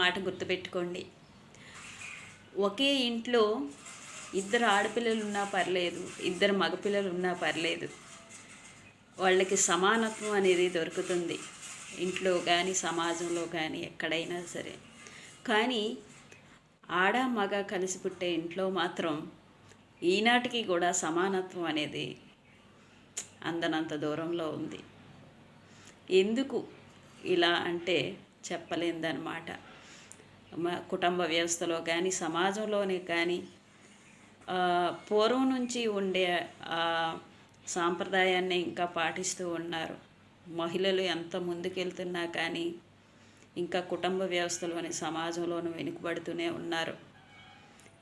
మాట గుర్తుపెట్టుకోండి. ఒకే ఇంట్లో ఇద్దరు ఆడపిల్లలు ఉన్నా పర్లేదు ఇద్దరు మగపిల్లలు ఉన్నా పర్లేదు. వాళ్ళకి సమానత్వం అనేది దొరుకుతుంది. ఇంట్లో కానీ సమాజంలో కానీ ఎక్కడైనా సరే. కానీ ఆడ మగ కలిసి పుట్టే ఇంట్లో మాత్రం ఈనాటికి కూడా సమానత్వం అనేది అందనంత దూరంలో ఉంది. ఎందుకు ఇలా అంటే చెప్పలేదన్నమాట కుటుంబ వ్యవస్థలో కానీ సమాజంలోనే కానీ పూర్వం నుంచి ఉండే సాంప్రదాయాన్ని ఇంకా పాటిస్తూ ఉన్నారు. మహిళలు ఎంత ముందుకెళ్తున్నా కానీ ఇంకా కుటుంబ వ్యవస్థలోని సమాజంలోనూ వెనుకబడుతూనే ఉన్నారు.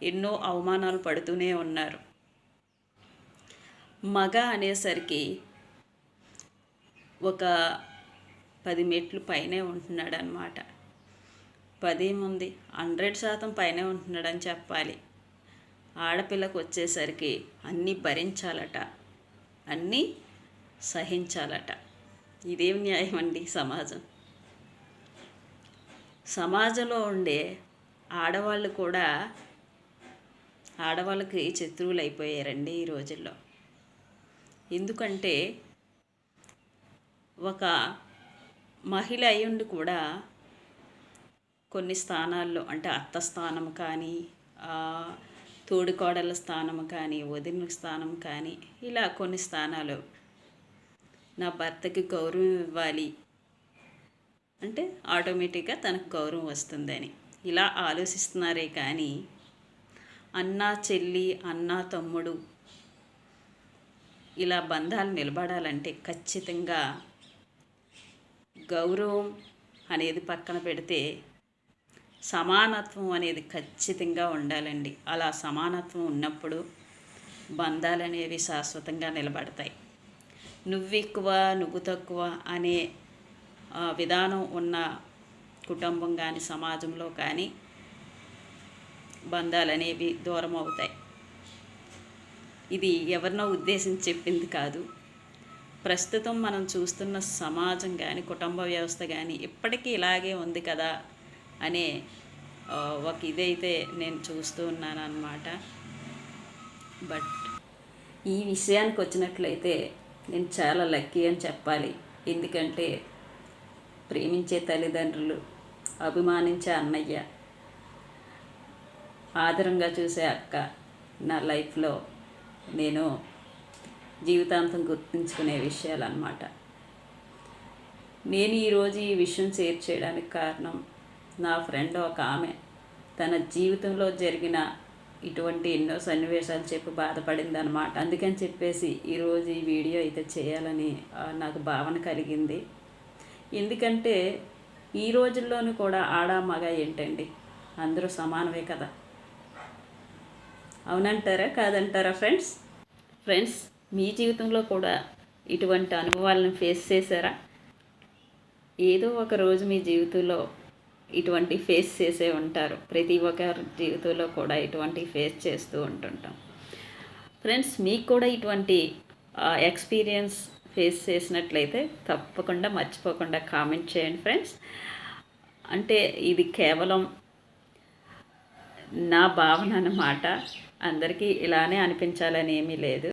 ఎన్నో అవమానాలు పడుతూనే ఉన్నారు. మగ అనేసరికి ఒక పది మెట్లు పైనే ఉంటున్నాడు అనమాట పదేముంది? హండ్రెడ్ శాతం పైనే ఉంటున్నాడని చెప్పాలి. ఆడపిల్లకు వచ్చేసరికి అన్నీ భరించాలట. అన్నీ సహించాలట. ఇదేం న్యాయం అండి సమాజం. సమాజంలో ఉండే ఆడవాళ్ళు కూడా ఆడవాళ్ళకి శత్రువులు అయిపోయారండి ఈ రోజుల్లో. ఎందుకంటే ఒక మహిళ అయ్యుండి కూడా కొన్ని స్థానాల్లో అంటే అత్త స్థానం కానీ తోడుకోడల తోడికోడల స్థానం కానీ వదిన స్థానం కానీ ఇలా కొన్ని స్థానాలు నా భర్తకి గౌరవం ఇవ్వాలి. అంటే ఆటోమేటిక్గా తనకు గౌరవం వస్తుందని. ఇలా ఆలోచిస్తున్నారే కానీ అన్న చెల్లి అన్న తమ్ముడు ఇలా బంధాలు నిలబడాలంటే ఖచ్చితంగా గౌరవం అనేది పక్కన పెడితే సమానత్వం అనేది ఖచ్చితంగా ఉండాలండి. అలా సమానత్వం ఉన్నప్పుడు బంధాలు అనేవి శాశ్వతంగా నిలబడతాయి. నువ్వు ఎక్కువ నువ్వు తక్కువ అనే విధానం ఉన్న కుటుంబం కానీ సమాజంలో కానీ బంధాలు అనేవి దూరం అవుతాయి. ఇది ఎవరినో ఉద్దేశించి చెప్పింది కాదు. ప్రస్తుతం మనం చూస్తున్న సమాజం కానీ కుటుంబ వ్యవస్థ కానీ ఇప్పటికీ ఇలాగే ఉంది కదా. అనే ఒక ఇదైతే నేను చూస్తూ ఉన్నాను అన్నమాట బట్ ఈ విషయానికి వచ్చినట్లయితే నేను చాలా లక్కీ అని చెప్పాలి. ఎందుకంటే ప్రేమించే తల్లిదండ్రులు అభిమానించే అన్నయ్య ఆదరంగా చూసే అక్క నా లైఫ్లో నేను జీవితాంతం గుర్తుంచుకునే విషయాలన్నమాట. నేను ఈరోజు ఈ విషయం షేర్ చేయడానికి కారణం నా ఫ్రెండ్ ఒక ఆమె. తన జీవితంలో జరిగిన ఇటువంటి ఎన్నో సన్నివేశాలు చెప్పి బాధపడింది అనమాట అందుకని చెప్పేసి ఈరోజు ఈ వీడియో అయితే చేయాలని నాకు భావన కలిగింది. ఎందుకంటే ఈ రోజుల్లోనూ కూడా ఆడ మగ ఏంటండి? అందరూ సమానమే కదా? అవునంటారా? కాదంటారా ఫ్రెండ్స్? ఫ్రెండ్స్ మీ జీవితంలో కూడా ఇటువంటి అనుభవాలను ఫేస్ చేశారా? ఏదో ఒక రోజు మీ జీవితంలో ఇటువంటి ఫేస్ చేసే ఉంటారు. ప్రతి ఒక్కరి జీవితంలో కూడా ఇటువంటి ఫేస్ చేస్తూ ఉంటుంటాం. ఫ్రెండ్స్ మీకు కూడా ఇటువంటి ఎక్స్పీరియన్స్ ఫేస్ చేసినట్లయితే తప్పకుండా మర్చిపోకుండా కామెంట్ చేయండి ఫ్రెండ్స్ అంటే ఇది కేవలం నా భావన అన్నమాట. అందరికీ ఇలానే అనిపించాలని ఏమీ లేదు.